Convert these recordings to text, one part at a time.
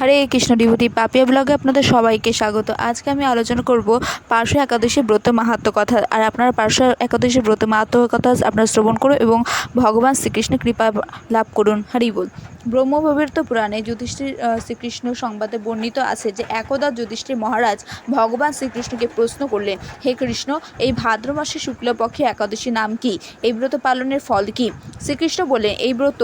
হরে কৃষ্ণ ডিভুতি পাপিয়া ব্লগে আপনাদের সবাইকে স্বাগত। আজকে আমি আলোচনা করব পার্শ্ব একাদশী ব্রত মাহাত্ম কথা। আর আপনারা পার্শ্ব একাদশী ব্রত মাহাত্ম কথা আপনারা শ্রবণ করুন এবং ভগবান শ্রীকৃষ্ণের কৃপা লাভ করুন। হরি বল। ব্রহ্মভবিত পুরাণে যুধিষ্ঠির শ্রীকৃষ্ণ সংবাদে বর্ণিত আছে যে একদা যুধিষ্ঠির মহারাজ ভগবান শ্রীকৃষ্ণকে প্রশ্ন করলেন, হে কৃষ্ণ, এই ভাদ্র মাসে শুক্লপক্ষে একাদশী নাম কি? এই ব্রত পালনের ফল কি? শ্রীকৃষ্ণ বললেন, এই ব্রত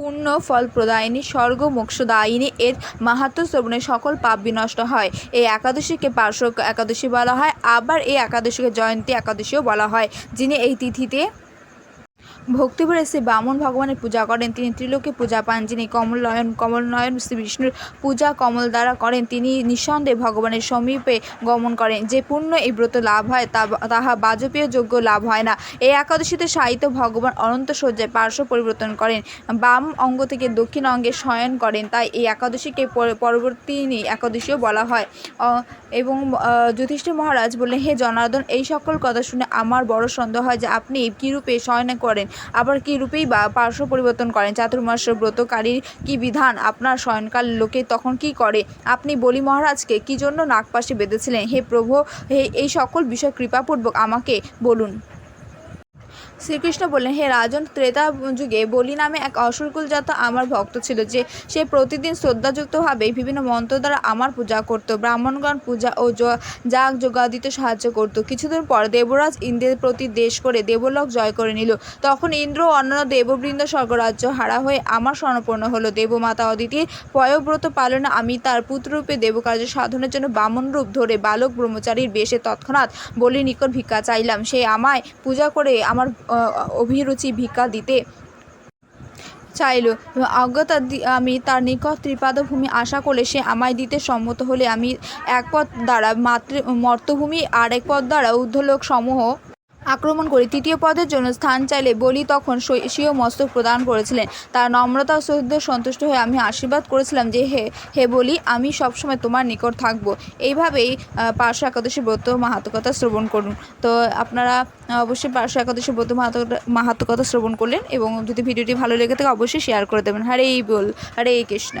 পূর্ণ ফল প্রদায়িনী স্বর্গ মোক্ষদায়িনী এর মাহাত্ম শ্রবণে সকল পাপ বিনষ্ট হয়। এই একাদশীকে পার্শ্ব একাদশী বলা হয়, আবার এই একাদশীকে জয়ন্তী একাদশীও বলা হয়, যিনি এই তিথিতে ভক্তিভরে শ্রী বামন ভগবানের পূজা করেন। তিনি ত্রিলোকে পূজা পান, যিনি কমল নয়ন কমল নয়ন শ্রী বিষ্ণুর পূজা কমল দ্বারা করেন। তিনি নিঃসন্দেহে ভগবানের সমীপে গমন করেন। যে পূর্ণ এই ব্রত লাভ হয়, তা তাহা বাজপেয় যোগ্য লাভ হয় না। এই একাদশীতে সাহিত্য ভগবান অনন্ত সজ্জায় পার্শ্ব পরিবর্তন করেন। বাম অঙ্গ থেকে দক্ষিণ অঙ্গে শয়ন করেন। তাই এই একাদশীকে পর- পরবর্তী একাদশীও বলা হয়। এবং যুধিষ্ঠির মহারাজ বললেন, হে জনার্দন, এই সকল কথা শুনে আমার বড় সন্দেহ হয় যে আপনি কী রূপে শয়ন করেন? আবার কি রূপেই বা পার্শ্ব পরিবর্তন করেন? চাতুর্মাস ব্রতকারীর কি বিধান? আপনার শয়নকাল লোকে তখন কি করে? আপনি বলি, মহারাজকে, কি জন্য নাগপাশে বেঁধেছিলেন? হে প্রভু, হে, এই সকল বিষয় কৃপাপূর্বক আমাকে বলুন। শ্রীকৃষ্ণ বললেন, হে রাজন, ত্রেতা যুগে বলি নামে এক অসুরকুল অসুরকুলজাত আমার ভক্ত ছিল, যে সে প্রতিদিন শ্রদ্ধাযুক্তভাবে বিভিন্ন মন্ত্র দ্বারা আমার পূজা করত, ব্রাহ্মণগণ পূজা ও য- যাগ যোগাদিতে সাহায্য করত। কিছুদিন পর দেবরাজ ইন্দ্রের প্রতি দেশ করে দেবলোক জয় করে নিল। তখন ইন্দ্র অন্যান্য দেববৃন্দ স্বর্গরাজ্য হারা হয়ে আমার স্বর্ণপূর্ণ হলো। দেবমাতা অদিতির পয়ব্রত পালনে আমি তার পুত্ররূপে দেবকার্য সাধনের জন্য বামন রূপ ধরে বালক ব্রহ্মচারীর বেশে তৎক্ষণাৎ বলি নিকট ভিক্ষা চাইলাম। সে আমায় পূজা করে আমার অভিরুচি ভিক্ষা দিতে চাইল। অজ্ঞতা আমি তার নিকট ত্রিপাদভূমি আশা করলে সে আমায় দিতে সম্মত হলে আমি এক পথ দ্বারা মাতৃ মর্তভূমি আর এক পথ দ্বারা ঊর্ধ্বলোক সমূহ আক্রমণ করি তৃতীয় পদের জন্য স্থান চাইলে বলি তখন স্বী- স্বীয় মস্তক প্রদান করেছিলেন। তার নম্রতা সহিত সন্তুষ্ট হয়ে আমি আশীর্বাদ করেছিলাম যে হে হে বলি, আমি সবসময় তোমার নিকট থাকব। এইভাবেই পার্শ্ব একাদশী ব্রত মাহাত্মকতা শ্রবণ করুন। তো আপনারা অবশ্যই পার্শ্ব একাদশী ব্রত মাহাত্ম- মাহাত্মকতা শ্রবণ করলেন এবং যদি ভিডিওটি ভালো লেগে থাকে, অবশ্যই শেয়ার করে দেবেন। হরে বল, হরে কৃষ্ণ।